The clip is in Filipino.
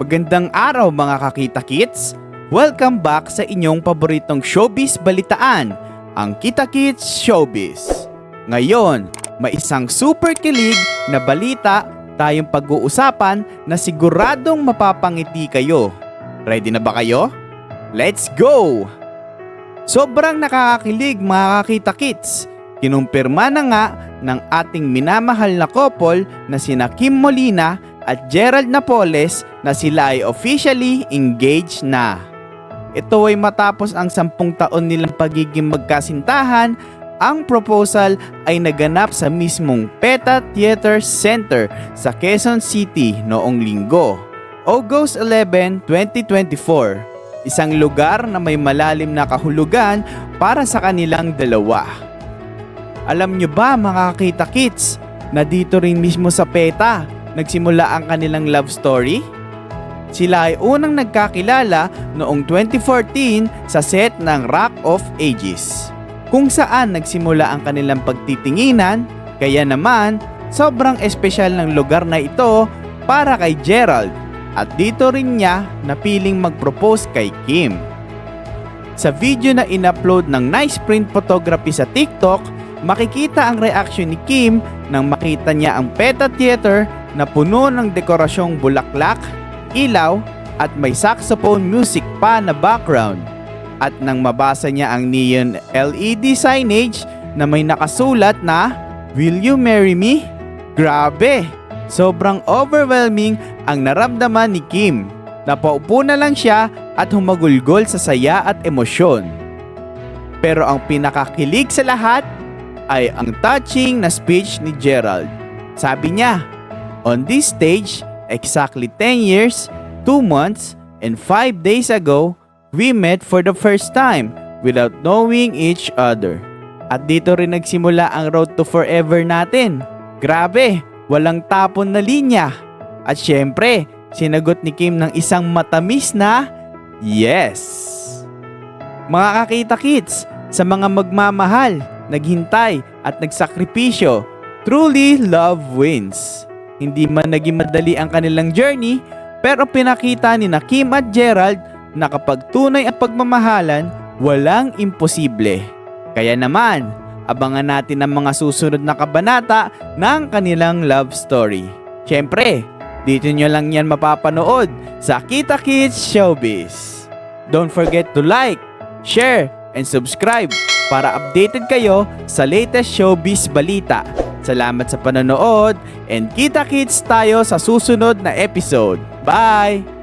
Magandang araw mga kakita kits! Welcome back sa inyong paboritong showbiz balitaan, ang Kita Kits Showbiz. Ngayon, may isang super kilig na balita tayong pag-uusapan na siguradong mapapangiti kayo. Ready na ba kayo? Let's go! Sobrang nakakakilig mga kakita kits. Kinumpirma na nga ng ating minamahal na couple na sina Kim Molina at Gerald Napoles na sila ay officially engaged na. Ito ay matapos ang sampung taon nilang pagiging magkasintahan, ang proposal ay naganap sa mismong PETA Theater Center sa Quezon City noong linggo, August 11, 2024. Isang lugar na may malalim na kahulugan para sa kanilang dalawa. Alam nyo ba mga kakita kits na dito rin mismo sa PETA nagsimula ang kanilang love story? Sila ay unang nagkakilala noong 2014 sa set ng Rock of Ages, kung saan nagsimula ang kanilang pagtitinginan, kaya naman sobrang espesyal ng lugar na ito para kay Gerald at dito rin niya napiling mag-propose kay Kim. Sa video na in-upload ng Nice Print Photography sa TikTok, makikita ang reaction ni Kim nang makita niya ang PETA Theater na puno ng dekorasyong bulaklak, ilaw at may saxophone music pa na background. At nang mabasa niya ang neon LED signage na may nakasulat na Will you marry me? Grabe! Sobrang overwhelming ang naramdaman ni Kim. Napaupo na lang siya at humagulgol sa saya at emosyon. Pero ang pinakakilig sa lahat ay ang touching na speech ni Gerald. Sabi niya, On this stage, exactly 10 years, 2 months, and 5 days ago, we met for the first time without knowing each other. At dito rin nagsimula ang road to forever natin. Grabe, walang tapon na linya. At syempre, sinagot ni Kim ng isang matamis na yes. Mga kakita kids, sa mga magmamahal, naghintay at nagsakripisyo, truly love wins. Hindi man naging madali ang kanilang journey, pero pinakita ni na Kim at Gerald na kapag tunay ang pagmamahalan, walang imposible. Kaya naman, abangan natin ang mga susunod na kabanata ng kanilang love story. Siyempre, dito nyo lang yan mapapanood sa Kita Kids Showbiz. Don't forget to like, share, and subscribe para updated kayo sa latest showbiz balita. Salamat sa panonood and kita kits tayo sa susunod na episode. Bye!